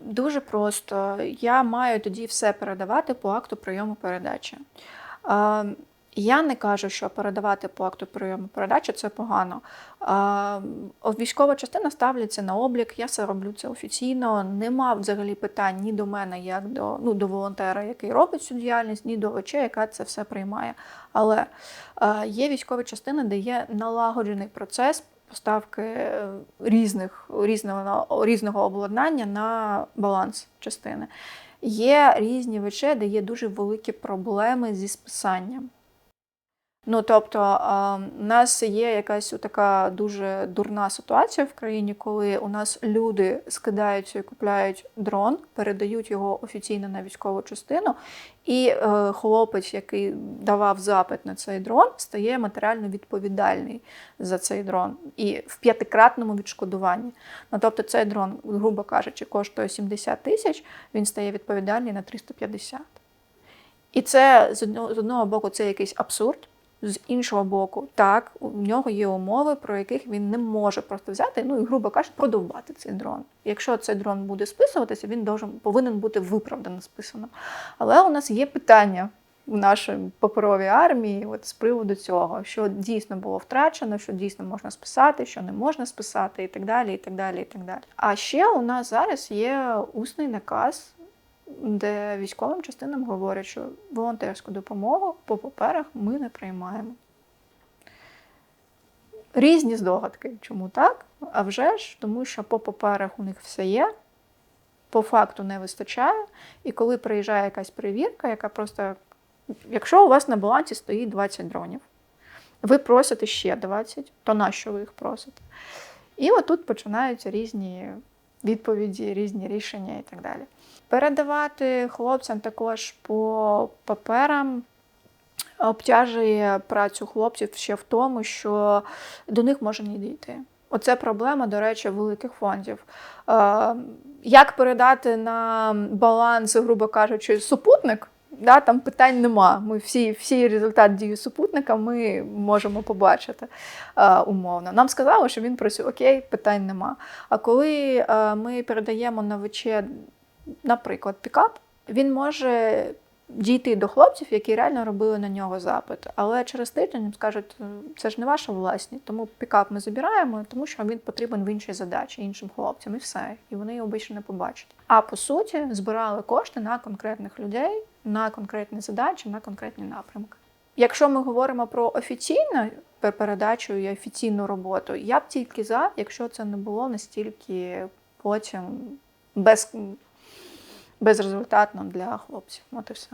Дуже просто. Я маю тоді все передавати по акту прийому передачі. Я не кажу, що передавати по акту прийому передачі це погано. Військова частина ставляться на облік, я все роблю це офіційно. Нема взагалі питань ні до мене, як до, ну, до волонтера, який робить цю діяльність, ні до ВЧ, яка це все приймає. Але є військові частини, де є налагоджений процес поставки е, різних, різного, різного обладнання на баланс частини. Є різні вече, де є дуже великі проблеми зі списанням. Ну, тобто, у нас є якась така дуже дурна ситуація в країні, коли у нас люди скидаються і купляють дрон, передають його офіційно на військову частину, і е, хлопець, який давав запит на цей дрон, стає матеріально відповідальний за цей дрон і в п'ятикратному відшкодуванні. Ну, тобто, цей дрон, грубо кажучи, коштує 70 тисяч, він стає відповідальний на 350. І це з одного боку це якийсь абсурд. З іншого боку, так, у нього є умови, про яких він не може просто взяти, ну і, грубо кажучи, продовбати цей дрон. Якщо цей дрон буде списуватися, він должен, повинен бути виправдано списаним. Але у нас є питання в нашій паперовій армії от, з приводу цього, що дійсно було втрачено, що дійсно можна списати, що не можна списати, і так далі. і так далі, і так далі. А ще у нас зараз є усний наказ де військовим частинам говорять, що волонтерську допомогу по паперах ми не приймаємо. Різні здогадки, чому так? А вже ж, тому що по паперах у них все є, по факту не вистачає. І коли приїжджає якась перевірка, яка просто, якщо у вас на балансі стоїть 20 дронів, ви просите ще 20, то на що ви їх просите? І отут починаються різні відповіді, різні рішення і так далі. Передавати хлопцям також по паперам обтяжує працю хлопців ще в тому, що до них може не дійти. Оце проблема, до речі, великих фондів. Е, Як передати на баланс, грубо кажучи, супутник? Да, там питань нема. Ми всі, всі результат дії супутника ми можемо побачити е, умовно. Нам сказали, що він працює окей, питань нема. А коли е, ми передаємо на ВЧ, наприклад, пікап, він може дійти до хлопців, які реально робили на нього запит. Але через тиждень скажуть, це ж не ваша власність, тому пікап ми забираємо, тому що він потрібен в іншій задачі, іншим хлопцям, і все. І вони його більше не побачать. А по суті, збирали кошти на конкретних людей, на конкретні задачі, на конкретні напрямки. Якщо ми говоримо про офіційну передачу і офіційну роботу, я б тільки за, якщо це не було настільки потім без, безрезультатно для хлопців. От і все.